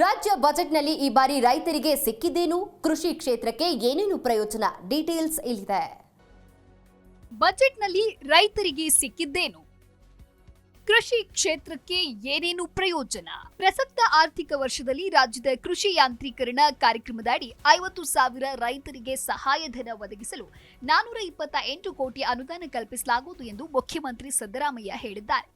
ರಾಜ್ಯ ಬಜೆಟ್ನಲ್ಲಿ ಈ ಬಾರಿ ರೈತರಿಗೆ ಸಿಕ್ಕಿದ್ದೇನು? ಕೃಷಿ ಕ್ಷೇತ್ರಕ್ಕೆ ಏನೇನು ಪ್ರಯೋಜನ? ಡೀಟೇಲ್ಸ್ ಇಲ್ಲಿದೆ. ಬಜೆಟ್ನಲ್ಲಿ ರೈತರಿಗೆ ಸಿಕ್ಕಿದ್ದೇನು? ಕೃಷಿ ಕ್ಷೇತ್ರಕ್ಕೆ ಏನೇನು ಪ್ರಯೋಜನ? ಪ್ರಸಕ್ತ ಆರ್ಥಿಕ ವರ್ಷದಲ್ಲಿ ರಾಜ್ಯದ ಕೃಷಿ ಯಾಂತ್ರೀಕರಣ ಕಾರ್ಯಕ್ರಮದಡಿ ಐವತ್ತು ಸಾವಿರ ರೈತರಿಗೆ ಸಹಾಯಧನ ಒದಗಿಸಲು ನಾನೂರ ಇಪ್ಪತ್ತ ಎಂಟು ಕೋಟಿ ಅನುದಾನ ಕಲ್ಪಿಸಲಾಗುವುದು ಎಂದು ಮುಖ್ಯಮಂತ್ರಿ ಸಿದ್ದರಾಮಯ್ಯ ಹೇಳಿದ್ದಾರೆ.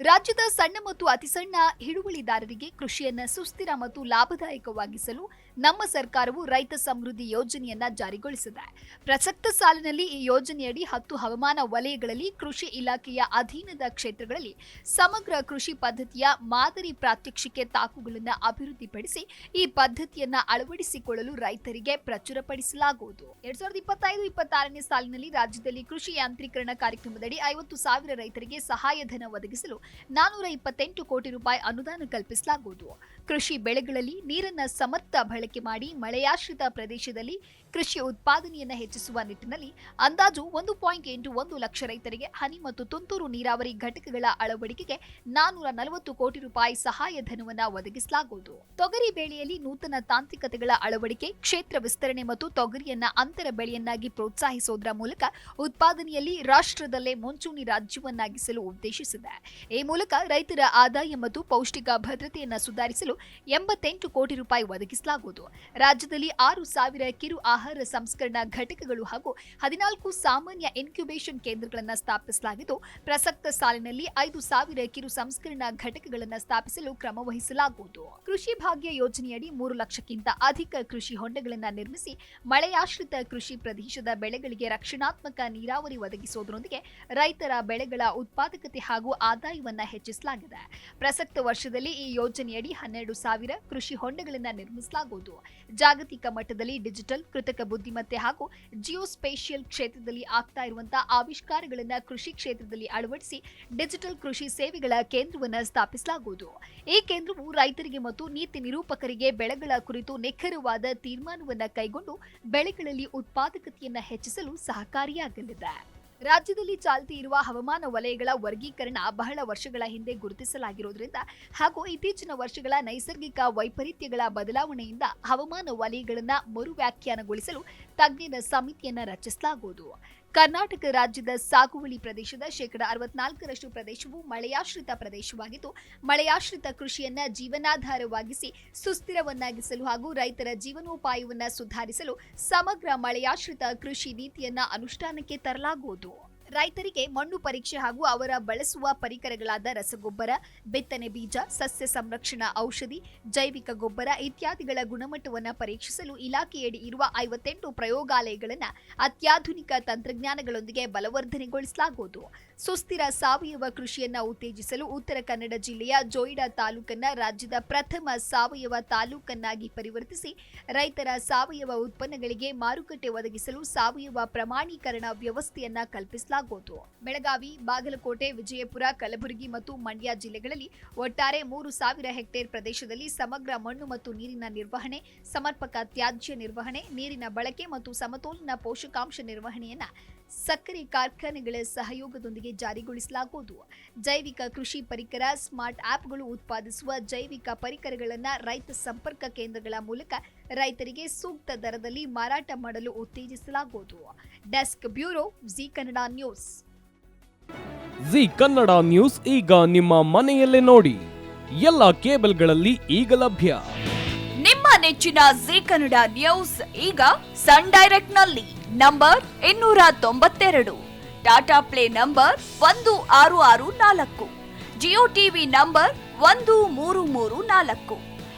ರಾಜ್ಯದ ಸಣ್ಣ ಮತ್ತು ಅತಿಸಣ್ಣ ಹಿಡುವಳಿದಾರರಿಗೆ ಕೃಷಿಯನ್ನು ಸುಸ್ಥಿರ ಮತ್ತು ಲಾಭದಾಯಕವಾಗಿಸಲು ನಮ್ಮ ಸರ್ಕಾರವು ರೈತ ಸಮೃದ್ಧಿ ಯೋಜನೆಯನ್ನ ಜಾರಿಗೊಳಿಸಿದೆ. ಪ್ರಸಕ್ತ ಸಾಲಿನಲ್ಲಿ ಈ ಯೋಜನೆಯಡಿ ಹತ್ತು ಹವಾಮಾನ ವಲಯಗಳಲ್ಲಿ ಕೃಷಿ ಇಲಾಖೆಯ ಅಧೀನದ ಕ್ಷೇತ್ರಗಳಲ್ಲಿ ಸಮಗ್ರ ಕೃಷಿ ಪದ್ಧತಿಯ ಮಾದರಿ ಪ್ರಾತ್ಯಕ್ಷಿಕೆ ತಾಕುಗಳನ್ನು ಅಭಿವೃದ್ಧಿಪಡಿಸಿ ಈ ಪದ್ಧತಿಯನ್ನ ಅಳವಡಿಸಿಕೊಳ್ಳಲು ರೈತರಿಗೆ ಪ್ರಚುರಪಡಿಸಲಾಗುವುದು. ಎರಡ್ ಸಾವಿರದ ಇಪ್ಪತ್ತೈದು, ಇಪ್ಪತ್ತಾರನೇ ಸಾಲಿನಲ್ಲಿ ರಾಜ್ಯದಲ್ಲಿ ಕೃಷಿ ಯಾಂತ್ರೀಕರಣ ಕಾರ್ಯಕ್ರಮದಡಿ ಐವತ್ತು ಸಾವಿರ ರೈತರಿಗೆ ಸಹಾಯಧನ ಒದಗಿಸಲು ನಾನೂರ ಇಪ್ಪತ್ತೆಂಟು ಕೋಟಿ ರೂಪಾಯಿ ಅನುದಾನ ಕಲ್ಪಿಸಲಾಗುವುದು. ಕೃಷಿ ಬೆಳೆಗಳಲ್ಲಿ ನೀರನ್ನ ಸಮರ್ಥ ಬಳಕೆ ಮಾಡಿ ಮಳೆಯಾಶ್ರಿತ ಪ್ರದೇಶದಲ್ಲಿ ಕೃಷಿ ಉತ್ಪಾದನೆಯನ್ನು ಹೆಚ್ಚಿಸುವ ನಿಟ್ಟಿನಲ್ಲಿ ಅಂದಾಜು ಒಂದು ಪಾಯಿಂಟ್ ಎಂಟು ಒಂದು ಲಕ್ಷ ರೈತರಿಗೆ ಹನಿ ಮತ್ತು ತುಂತುರು ನೀರಾವರಿ ಘಟಕಗಳ ಅಳವಡಿಕೆಗೆ ನಾನೂರ ನಲವತ್ತು ಕೋಟಿ ರೂಪಾಯಿ ಸಹಾಯಧನವನ್ನು ಒದಗಿಸಲಾಗುವುದು. ತೊಗರಿ ಬೆಳೆಯಲ್ಲಿ ನೂತನ ತಾಂತ್ರಿಕತೆಗಳ ಅಳವಡಿಕೆ, ಕ್ಷೇತ್ರ ವಿಸ್ತರಣೆ ಮತ್ತು ತೊಗರಿಯನ್ನ ಅಂತರ ಬೆಳೆಯನ್ನಾಗಿ ಪ್ರೋತ್ಸಾಹಿಸುವುದರ ಮೂಲಕ ಉತ್ಪಾದನೆಯಲ್ಲಿ ರಾಷ್ಟ್ರದಲ್ಲೇ ಮುಂಚೂಣಿ ರಾಜ್ಯವನ್ನಾಗಿಸಲು ಉದ್ದೇಶಿಸಿದೆ. ಈ ಮೂಲಕ ರೈತರ ಆದಾಯ ಮತ್ತು ಪೌಷ್ಟಿಕ ಭದ್ರತೆಯನ್ನು ಸುಧಾರಿಸಲು ಎಂಬತ್ತೆಂಟು ಕೋಟಿ ರೂಪಾಯಿ ಒದಗಿಸಲಾಗುವುದು. ರಾಜ್ಯದಲ್ಲಿ ಆರು ಸಾವಿರ ಕಿರು ಆಹಾರ ಸಂಸ್ಕರಣಾ ಘಟಕಗಳು ಹಾಗೂ ಹದಿನಾಲ್ಕು ಸಾಮಾನ್ಯ ಇನ್ಕ್ಯುಬೇಷನ್ ಕೇಂದ್ರಗಳನ್ನು ಸ್ಥಾಪಿಸಲಾಗಿದ್ದು, ಪ್ರಸಕ್ತ ಸಾಲಿನಲ್ಲಿ ಐದು ಸಾವಿರ ಕಿರು ಸಂಸ್ಕರಣಾ ಘಟಕಗಳನ್ನು ಸ್ಥಾಪಿಸಲು ಕ್ರಮ ವಹಿಸಲಾಗುವುದು. ಕೃಷಿ ಭಾಗ್ಯ ಯೋಜನೆಯಡಿ ಮೂರು ಲಕ್ಷಕ್ಕಿಂತ ಅಧಿಕ ಕೃಷಿ ಹೊಂಡಗಳನ್ನು ನಿರ್ಮಿಸಿ, ಮಳೆಯಾಶ್ರಿತ ಕೃಷಿ ಪ್ರದೇಶದ ಬೆಳೆಗಳಿಗೆ ರಕ್ಷಣಾತ್ಮಕ ನೀರಾವರಿ ಒದಗಿಸುವುದರೊಂದಿಗೆ ರೈತರ ಬೆಳೆಗಳ ಉತ್ಪಾದಕತೆ ಹಾಗೂ ಆದಾಯವನ್ನ ಹೆಚ್ಚಿಸಲಾಗಿದೆ. ಪ್ರಸಕ್ತ ವರ್ಷದಲ್ಲಿ ಈ ಯೋಜನೆಯಡಿ ಹನ್ನೆರಡು ಸಾವಿರ ಕೃಷಿ ಹೊಂಡಗಳನ್ನು ನಿರ್ಮಿಸಲಾಗುವುದು. ಜಾಗತಿಕ ಮಟ್ಟದಲ್ಲಿ ಡಿಜಿಟಲ್, ಕೃತಕ ಬುದ್ಧಿಮತ್ತೆ ಹಾಗೂ ಜಿಯೋಸ್ಪೇಷಿಯಲ್ ಕ್ಷೇತ್ರದಲ್ಲಿ ಆಗ್ತಾ ಇರುವಂತಹ ಆವಿಷ್ಕಾರಗಳನ್ನು ಕೃಷಿ ಕ್ಷೇತ್ರದಲ್ಲಿ ಅಳವಡಿಸಿ ಡಿಜಿಟಲ್ ಕೃಷಿ ಸೇವೆಗಳ ಕೇಂದ್ರವನ್ನು ಸ್ಥಾಪಿಸಲಾಗುವುದು. ಈ ಕೇಂದ್ರವು ರೈತರಿಗೆ ಮತ್ತು ನೀತಿ ನಿರೂಪಕರಿಗೆ ಬೆಳೆಗಳ ಕುರಿತು ನಿಖರವಾದ ತೀರ್ಮಾನವನ್ನು ಕೈಗೊಂಡು ಬೆಳೆಗಳಲ್ಲಿ ಉತ್ಪಾದಕತೆಯನ್ನು ಹೆಚ್ಚಿಸಲು ಸಹಕಾರಿಯಾಗಲಿದೆ. ರಾಜ್ಯದಲ್ಲಿ ಚಾಲ್ತಿ ಇರುವ ಹವಾಮಾನ ವಲಯಗಳ ವರ್ಗೀಕರಣ ಬಹಳ ವರ್ಷಗಳ ಹಿಂದೆ ಗುರುತಿಸಲಾಗಿರುವುದರಿಂದ ಹಾಗೂ ಇತ್ತೀಚಿನ ವರ್ಷಗಳ ನೈಸರ್ಗಿಕ ವೈಪರೀತ್ಯಗಳ ಬದಲಾವಣೆಯಿಂದ ಹವಾಮಾನ ವಲಯಗಳನ್ನು ಮರು ವ್ಯಾಖ್ಯಾನಗೊಳಿಸಲು ತಜ್ಞರ ಸಮಿತಿಯನ್ನು ರಚಿಸಲಾಗುವುದು. ಕರ್ನಾಟಕ ರಾಜ್ಯದ ಸಾಗುವಳಿ ಪ್ರದೇಶದ ಶೇಕಡ ಅರವತ್ನಾಲ್ಕರಷ್ಟು ಪ್ರದೇಶವು ಮಳೆಯಾಶ್ರಿತ ಪ್ರದೇಶವಾಗಿದ್ದು, ಮಳೆಯಾಶ್ರಿತ ಕೃಷಿಯನ್ನ ಜೀವನಾಧಾರವಾಗಿಸಿ ಸುಸ್ಥಿರವನ್ನಾಗಿಸಲು ಹಾಗೂ ರೈತರ ಜೀವನೋಪಾಯವನ್ನು ಸುಧಾರಿಸಲು ಸಮಗ್ರ ಮಳೆಯಾಶ್ರಿತ ಕೃಷಿ ನೀತಿಯನ್ನ ಅನುಷ್ಠಾನಕ್ಕೆ ತರಲಾಗುವುದು. ರೈತರಿಗೆ ಮಣ್ಣು ಪರೀಕ್ಷೆ ಹಾಗೂ ಅವರ ಬಳಸುವ ಪರಿಕರಗಳಾದ ರಸಗೊಬ್ಬರ, ಬಿತ್ತನೆ ಬೀಜ, ಸಸ್ಯ ಸಂರಕ್ಷಣಾ ಔಷಧಿ, ಜೈವಿಕ ಗೊಬ್ಬರ ಇತ್ಯಾದಿಗಳ ಗುಣಮಟ್ಟವನ್ನು ಪರೀಕ್ಷಿಸಲು ಇಲಾಖೆಯಡಿ ಇರುವ ಐವತ್ತೆಂಟು ಪ್ರಯೋಗಾಲಯಗಳನ್ನು ಅತ್ಯಾಧುನಿಕ ತಂತ್ರಜ್ಞಾನಗಳೊಂದಿಗೆ ಬಲವರ್ಧನೆಗೊಳಿಸಲಾಗುವುದು. ಸುಸ್ಥಿರ ಸಾವಯವ ಕೃಷಿಯನ್ನು ಉತ್ತೇಜಿಸಲು ಉತ್ತರ ಕನ್ನಡ ಜಿಲ್ಲೆಯ ಜೋಯಿಡಾ ತಾಲೂಕನ್ನ ರಾಜ್ಯದ ಪ್ರಥಮ ಸಾವಯವ ತಾಲೂಕನ್ನಾಗಿ ಪರಿವರ್ತಿಸಿ ರೈತರ ಸಾವಯವ ಉತ್ಪನ್ನಗಳಿಗೆ ಮಾರುಕಟ್ಟೆ ಒದಗಿಸಲು ಸಾವಯವ ಪ್ರಮಾಣೀಕರಣ ವ್ಯವಸ್ಥೆಯನ್ನ ಕಲ್ಪಿಸಲಾಗುವುದು. ಬೆಳಗಾವಿ, ಬಾಗಲಕೋಟೆ, ವಿಜಯಪುರ, ಕಲಬುರಗಿ ಮತ್ತು ಮಂಡ್ಯ ಜಿಲ್ಲೆಗಳಲ್ಲಿ ಒಟ್ಟಾರೆ ಮೂರು ಸಾವಿರ ಹೆಕ್ಟೇರ್ ಪ್ರದೇಶದಲ್ಲಿ ಸಮಗ್ರ ಮಣ್ಣು ಮತ್ತು ನೀರಿನ ನಿರ್ವಹಣೆ, ಸಮರ್ಪಕ ತ್ಯಾಜ್ಯ ನಿರ್ವಹಣೆ, ನೀರಿನ ಬಳಕೆ ಮತ್ತು ಸಮತೋಲನ ಪೋಷಕಾಂಶ ನಿರ್ವಹಣೆಯನ್ನ ಸಕ್ಕರೆ ಕಾರ್ಖಾನೆಗಳ ಸಹಯೋಗದೊಂದಿಗೆ ಜಾರಿಗೊಳಿಸಲಾಗುವುದು. ಜೈವಿಕ ಕೃಷಿ ಪರಿಕರ, ಸ್ಮಾರ್ಟ್ ಆಪ್ಗಳು ಉತ್ಪಾದಿಸುವ ಜೈವಿಕ ಪರಿಕರಗಳನ್ನು ರೈತ ಸಂಪರ್ಕ ಕೇಂದ್ರಗಳ ಮೂಲಕ ರೈತರಿಗೆ ಸೂಕ್ತ ದರದಲ್ಲಿ ಮಾರಾಟ ಮಾಡಲು ಉತ್ತೇಜಿಸಲಾಗುವುದು. Desk bureau Zee Kannada news. Zee Kannada news ಈಗ ನಿಮ್ಮ ಮನೆಯಲ್ಲೇ ನೋಡಿ. ಎಲ್ಲ ಕೇಬಲ್ಗಳಲ್ಲಿ ಈಗ ಲಭ್ಯ. ನಿಮ್ಮ ನೆಚ್ಚಿನ ಜಿ ಕನ್ನಡ ನ್ಯೂಸ್ ಈಗ ಸನ್ ಡೈರೆಕ್ಟ್ನಲ್ಲಿ ನಂಬರ್ ಇನ್ನೂರ ತೊಂಬತ್ತೆರಡು ಟಾಟಾ ಪ್ಲೇ ನಂಬರ್ ಒಂದು ಆರು ಆರು ನಾಲ್ಕು ಜಿಯೋ ಟಿವಿ ನಂಬರ್ ಒಂದು ಮೂರು ಮೂರು ನಾಲ್ಕು.